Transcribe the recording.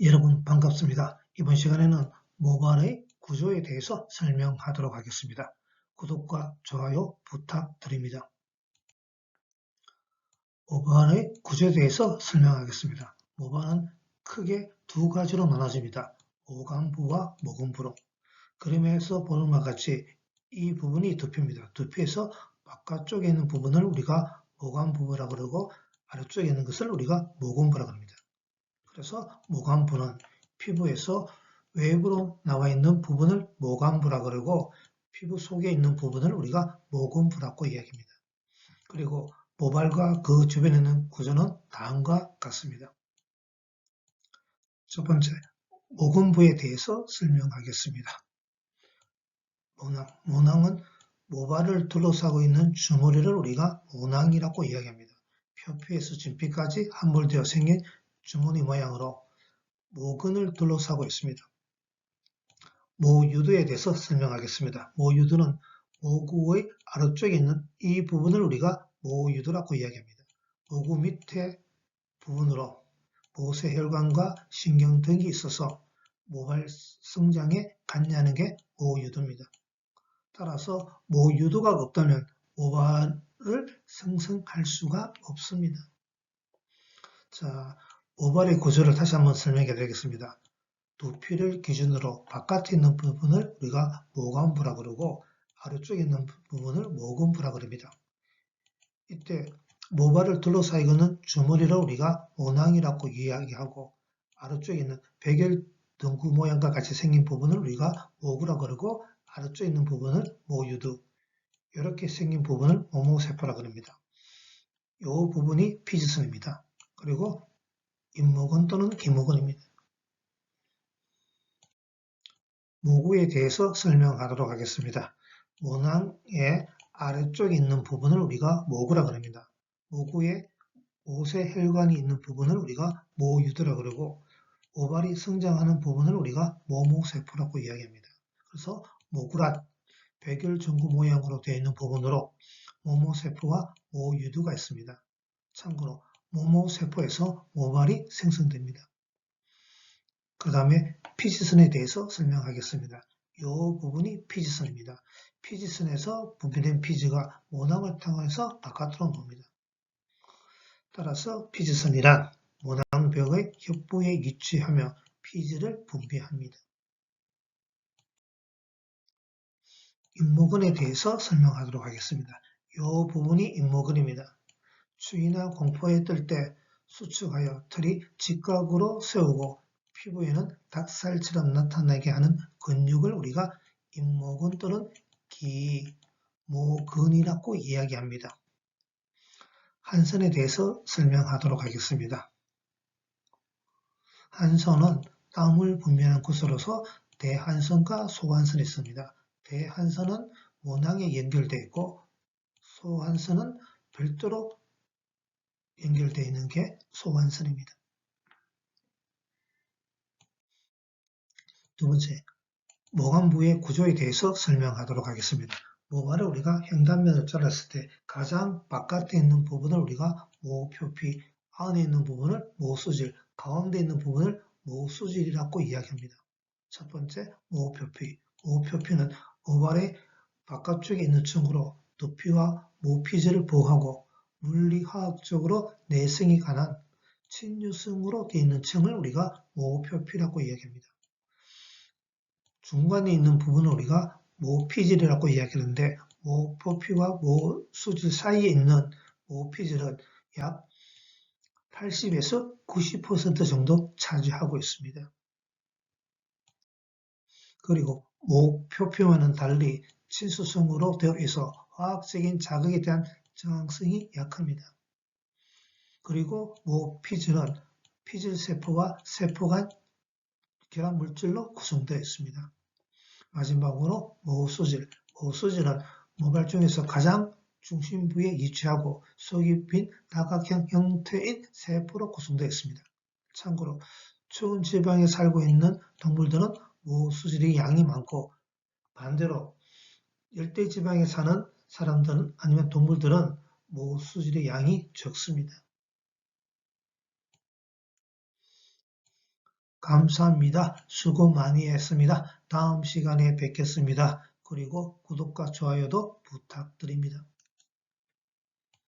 여러분 반갑습니다. 이번 시간에는 모발의 구조에 대해서 설명하도록 하겠습니다. 구독과 좋아요 부탁드립니다. 모발의 구조에 대해서 설명하겠습니다. 모발은 크게 두 가지로 나눠집니다. 오간부와 모근부로. 그림에서 보는 것 같이 이 부분이 두피입니다. 두피에서 바깥쪽에 있는 부분을 우리가 모간부라고 그러고 아래쪽에 있는 것을 우리가 모근부라고 합니다. 그래서 모관부는 피부에서 외부로 나와 있는 부분을 모관부라 그러고 피부 속에 있는 부분을 우리가 모근부라고 이야기합니다. 그리고 모발과 그 주변에 있는 구조는 다음과 같습니다. 첫 번째, 모근부에 대해서 설명하겠습니다. 모낭, 모낭은 모발을 둘러싸고 있는 주머리를 우리가 모낭이라고 이야기합니다. 표피에서 진피까지 함몰되어 생긴 주머니 모양으로 모근을 둘러싸고 있습니다. 모유두에 대해서 설명하겠습니다. 모유두는 모구의 아래쪽에 있는 이 부분을 우리가 모유두라고 이야기합니다. 모구 밑에 부분으로 모세혈관과 신경 등이 있어서 모발 성장에 관여하는 게 모유두입니다. 따라서 모유두가 없다면 모발을 생성할 수가 없습니다. 자, 모발의 구조를 다시 한번 설명해 드리겠습니다. 두피를 기준으로 바깥에 있는 부분을 우리가 모관부라 그러고 아래쪽에 있는 부분을 모근부라 그럽니다. 이때 모발을 둘러싸이고는 주머니를 우리가 모낭이라고 이야기하고 아래쪽에 있는 백열 덩구 모양과 같이 생긴 부분을 우리가 모구라 그러고 아래쪽에 있는 부분을 모유두 이렇게 생긴 부분을 모모세포라 그럽니다. 이 부분이 피지선입니다. 그리고 임목은 또는 기목은입니다. 모구에 대해서 설명하도록 하겠습니다. 모낭의 아래쪽에 있는 부분을 우리가 모구라 그럽니다. 모구에 모세 혈관이 있는 부분을 우리가 모유두라 그러고 오발이 성장하는 부분을 우리가 모모세포라고 이야기합니다. 그래서 모구란 백열 전구 모양으로 되어 있는 부분으로 모모세포와 모유두가 있습니다. 참고로 모모세포에서 모발이 생성됩니다. 그 다음에 피지선에 대해서 설명하겠습니다. 이 부분이 피지선입니다. 피지선에서 분비된 피지가 모낭을 통해서 바깥으로 나옵니다. 따라서 피지선이란 모낭벽의 협부에 위치하며 피지를 분비합니다. 임모근에 대해서 설명하도록 하겠습니다. 이 부분이 임모근입니다. 추위나 공포에 뜰때 수축하여 털이 직각으로 세우고 피부에는 닭살처럼 나타나게 하는 근육을 우리가 임모근 또는 기모근이라고 이야기합니다. 한선에 대해서 설명하도록 하겠습니다. 한선은 땀을 분비하는 구슬로서 대한선과 소한선이 있습니다. 대한선은 모낭에 연결되어 있고 소한선은 별도로 연결되어 있는 게 소관선입니다. 두 번째, 모관부의 구조에 대해서 설명하도록 하겠습니다. 모발을 우리가 횡단면을 잘랐을 때 가장 바깥에 있는 부분을 우리가 모표피, 안에 있는 부분을 모수질, 가운데 있는 부분을 모수질이라고 이야기합니다. 첫 번째, 모표피. 모표피는 모발의 바깥쪽에 있는 층으로 두피와 모피지를 보호하고 물리화학적으로 내성이 강한 친유성으로 되어 있는 층을 우리가 모표피라고 이야기합니다. 중간에 있는 부분을 우리가 모피질이라고 이야기하는데 모표피와 모수질 사이에 있는 모피질은 약 80에서 90% 정도 차지하고 있습니다. 그리고 모표피와는 달리 친수성으로 되어 있어 화학적인 자극에 대한 저항성이 약합니다. 그리고 모피질은 피질 세포와 세포 간 결합 물질로 구성되어 있습니다. 마지막으로 모수질. 모수질은 모발 중에서 가장 중심부에 위치하고 속이 빈 다각형 형태인 세포로 구성되어 있습니다. 참고로 추운 지방에 살고 있는 동물들은 모수질의 양이 많고 반대로 열대 지방에 사는 사람들은 아니면 동물들은 모 수질의 양이 적습니다. 감사합니다. 수고 많이 했습니다. 다음 시간에 뵙겠습니다. 그리고 구독과 좋아요도 부탁드립니다.